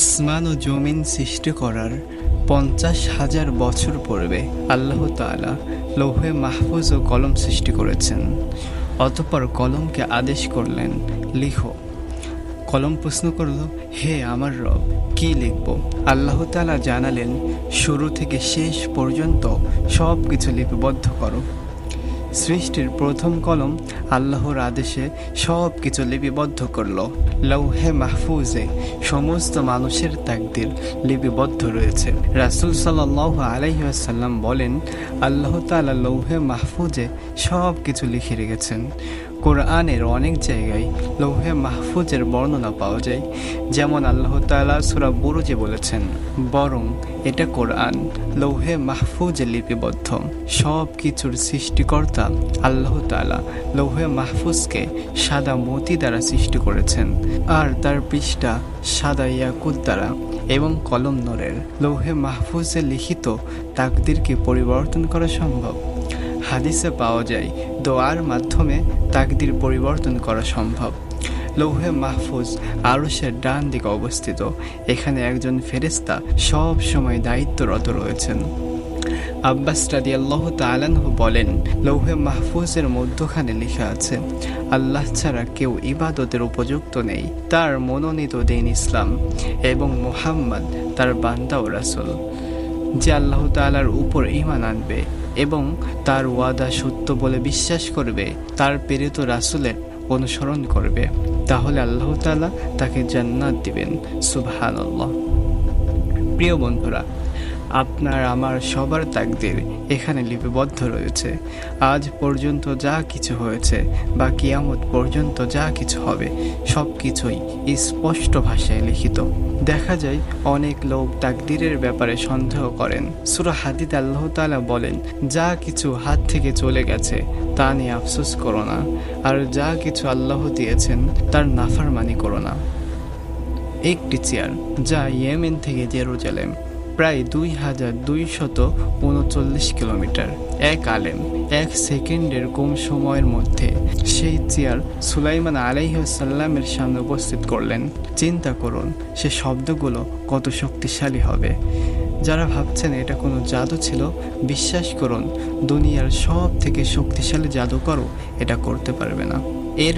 আসমান ও জমিন সৃষ্টি করার পঞ্চাশ হাজার বছর পূর্বে আল্লাহ তাআলা লৌহে মাহফুজ ও কলম সৃষ্টি করেছেন। অতঃপর কলমকে আদেশ করলেন, লিখো। কলম প্রশ্ন করল, হে আমার রব, কি লিখব? আল্লাহ তাআলা জানালেন, শুরু থেকে শেষ পর্যন্ত সব কিছু লিপিবদ্ধ করো। সৃষ্টির প্রথম কলম আল্লাহর আদেশে সব কিছু লিপিবদ্ধ করল। লৌহে মাহফুজে সমস্ত মানুষের তাকদির লিপিবদ্ধ রয়েছে। রাসুল সাল্লাহ আলাইসাল্লাম বলেন, আল্লাহ তালা লৌহে মাহফুজে সব কিছু লিখে রেখেছেন। কোরআনের অনেক জায়গায় লৌহে মাহফুজের বর্ণনা পাওয়া যায়। যেমন আল্লাহ তাআলা সুরা বুরুজে বলেছেন, বরং এটা কোরআন, লৌহে মাহফুজে লিপিবদ্ধ। সব কিছুর সৃষ্টিকর্তা আল্লাহ তাআলা লৌহে মাহফুজকে সাদা মতি দ্বারা সৃষ্টি করেছেন আর তার পৃষ্ঠা সাদা ইয়াকুত দ্বারা এবং কলম নরের লৌহে মাহফুজে লিখিত তাকদিরকে পরিবর্তন করা সম্ভব। হাদিসে পাওয়া যায়, দোয়ার মাধ্যমে তাকদির পরিবর্তন করা সম্ভব। লৌহে মাহফুজ আরশের ডান দিকে অবস্থিত, এখানে একজন ফেরেস্তা সব সময় দায়িত্বরত রয়েছেন। আব্বাস রাদি আল্লাহ তালানহু বলেন, লৌহে মাহফুজের মধ্যখানে লেখা আছে, আল্লাহ ছাড়া কেউ ইবাদতের উপযুক্ত নেই, তার মনোনীত দিন ইসলাম এবং মোহাম্মদ তার বান্দা ও রাসুল। যে আল্লাহ তালার উপর ইমান আনবে এবং তার ওয়াদা সত্য বলে বিশ্বাস করবে, তার প্রেরিত রাসুলের অনুসরণ করবে, তাহলে আল্লাহ তালা তাকে জান্নাত দিবেন। সুবহান প্রিয় বন্ধুরা আপনার, আমার সবার তাকদির এখানে লিপিবদ্ধ রয়েছে। আজ পর্যন্ত যা কিছু হয়েছে বা কিয়ামত পর্যন্ত যা কিছু হবে সব কিছুই স্পষ্ট ভাষায় লিখিত। দেখা যায়, অনেক লোক তাকদিরের ব্যাপারে সন্দেহ করেন। সুরা হাদিদ আল্লাহ তালা বলেন, যা কিছু হাত থেকে চলে গেছে, তা নিয়ে আফসোস করো না। আর যা কিছু আল্লাহ দিয়েছেন, তার নাফারমানি করো না। একটি চেয়ার, যা ইয়েমেন থেকে জেরুজালেম। প্রায় দুই হাজার দুইশত উনচল্লিশ কিলোমিটার। এক আলেম এক সেকেন্ডের কম সময়ের মধ্যে সেই চেয়ার সুলাইমান আলাইসাল্লামের সামনে উপস্থিত করলেন। চিন্তা করুন, সে শব্দগুলো কত শক্তিশালী হবে। যারা ভাবছেন এটা কোনো জাদু ছিল, বিশ্বাস করুন, দুনিয়ার সব থেকে শক্তিশালী জাদুকরও এটা করতে পারবে না।